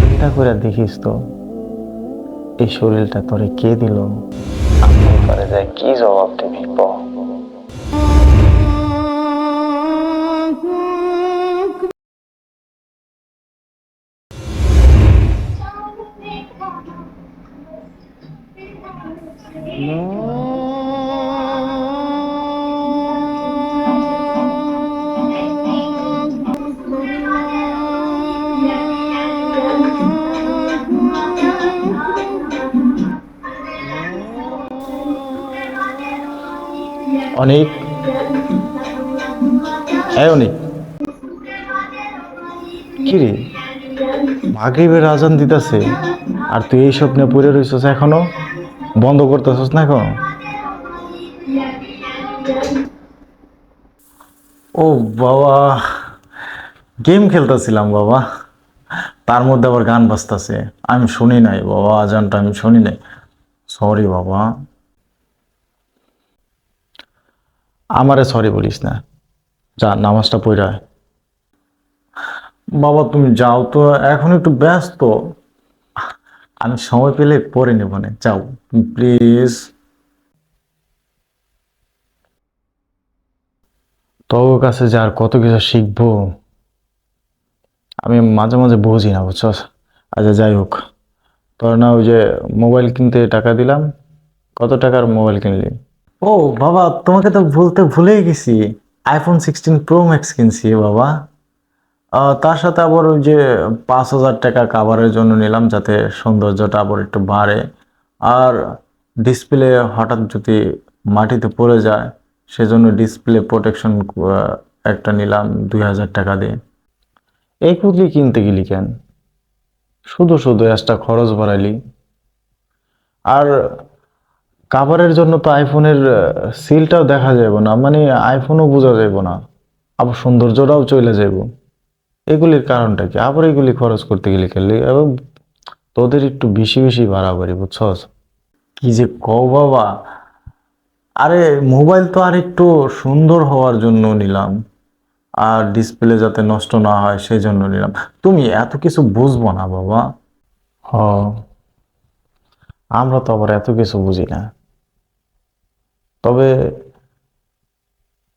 চিন্তা করে দেখিস তো, এই শরীরটা তোরে কে দিল? আমি যায় কি জবাব দিবি ক? অনেক। হ্যাঁ অনেক। কি রে? মাগরিবের আজান দিতেছে। আর তুই এই স্বপ্নে পড়ে রইছস এখনও? বন্ধ করতেছস না এখন? ও বাবা, গেম খেলতেছিলাম বাবা। তার মধ্যে আবার গান বাজতেছে। আমি শুনি নাই বাবা, আজানটা আমি শুনি নাই। সরি বাবা। আমারে সরি বলিস না। যা, নামাজটা পড়া। বাবা, তুমি যাও তো, এখন একটু ব্যস্ত। আমি সময় পেলে পরে নেব না। যাও প্লিজ তোর কাছে যে আর কত কিছু শিখব, আমি মাঝে মাঝে বুঝি না, বুঝছস? আচ্ছা যাই হোক। তোর না ওই যে মোবাইল কিনতে টাকা দিলাম। কত টাকার মোবাইল কিনলি? ও, বাবা, তোমাকে তো বলতে ভুলেই গেছি। আইফোন সিক্সটিন প্রো ম্যাক্স কিনছি, বাবা। তার সাথে আবার ওই যে পাঁচ হাজার টাকা কাভারের জন্য নিলাম যাতে সৌন্দর্যটা আবার একটু বাড়ে। আর ডিসপ্লে হঠাৎ যদি মাটিতে পড়ে যায়, সেজন্য ডিসপ্লে প্রোটেকশন একটা নিলাম দুই হাজার টাকা দিয়ে। এইগুলি কিনতে গেলি কেন? শুধু শুধু একটা খরচ বাড়াইলি আর কাভারের জন্য তো আইফোনের সিলটাও দেখা যাবে না মানে আইফোনও বোঝা যাবে না আবার সৌন্দর্যটাও চলে যাব এগুলির কারণটা কি? আবার এগুলি খরচ করতে গেলে খেললি এবং তোদের একটু বেশি বেশি বাড়াবাড়ি বুঝছস? কি যে কও বাবা? আরে মোবাইল তো আর একটু সুন্দর হওয়ার জন্য নিলাম আর ডিসপ্লে যাতে নষ্ট না হয় সেই জন্য নিলাম। তুমি এত কিছু বুঝব না বাবা। হ। আমরা তো আবার এত কিছু বুঝি না। তবে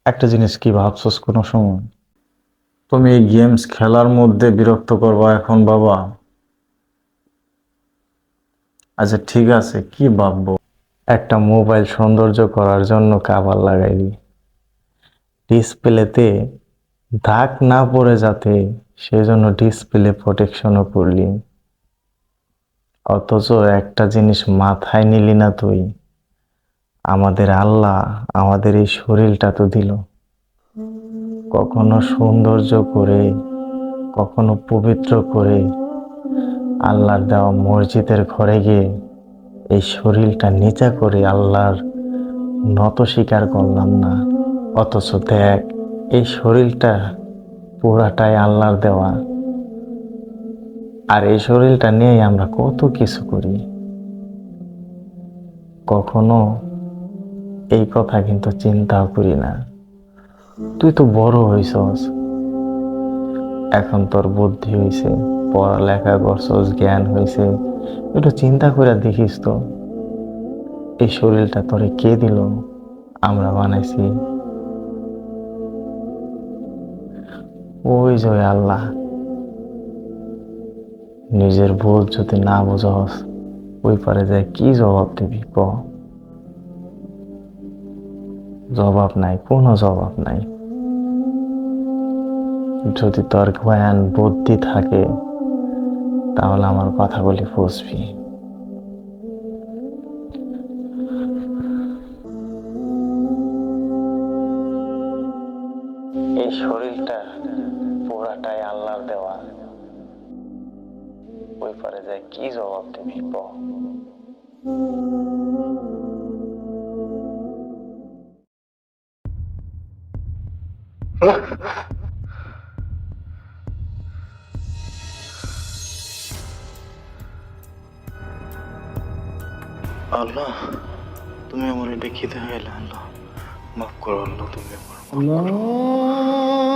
একটা জিনিস কি ভাবছস কোনো সময়? তুমি এই গেমস খেলার মধ্যে বিরক্ত করবা এখন বাবা? আচ্ছা ঠিক আছে, কি ভাববো? একটা মোবাইল সৌন্দর্য করার জন্য কাবার লাগাইলি ডিসপ্লেতে দাগ না পড়ে যাতে সেজন্য ডিসপ্লে প্রোটেকশনও করলি। অথচ একটা জিনিস মাথায় নিলি না তুই। আমাদের আল্লাহ আমাদের এই শরীরটা তো দিল। কখনো সৌন্দর্য করে, কখনো পবিত্র করে আল্লাহর দেওয়া মসজিদের ঘরে গিয়ে এই শরীরটা নিচা করে আল্লাহর নত স্বীকার করলাম না। অথচ দেখ, এই শরীরটা পুরাটাই আল্লাহর দেওয়া। আর এই শরীরটা নিয়েই আমরা কত কিছু করি। কখনো এই কথা কিন্তু চিন্তাও করি না। তুই তো বড় হইছস। এখন তোর বুদ্ধি হইছে, পড়ালেখা করছস, জ্ঞান হইছে। একটু চিন্তা করে দেখিস তো, এই শরীরটা তোরে কে দিল? আমরা বানাইছি। ওই জয় আল্লাহ। নিজের ভুল যদি না বুঝস, ওই পারে যায় কি জবাব দিবি ক? জবাব নাই, কোনো জবাব নাই। যদি তোর জ্ঞান, বুদ্ধি থাকে, তাহলে আমার কথাগুলি বুঝবি। এই শরীরটা পুরাটাই আল্লাহর দেওয়া। ওই পারে যায় কি জবাব দিবি আল্লাহ তুমি আমার এটা খেতে গেলে আল্লাহ। মাফ করো আল্লাহ তুমি আমার আল্লাহ।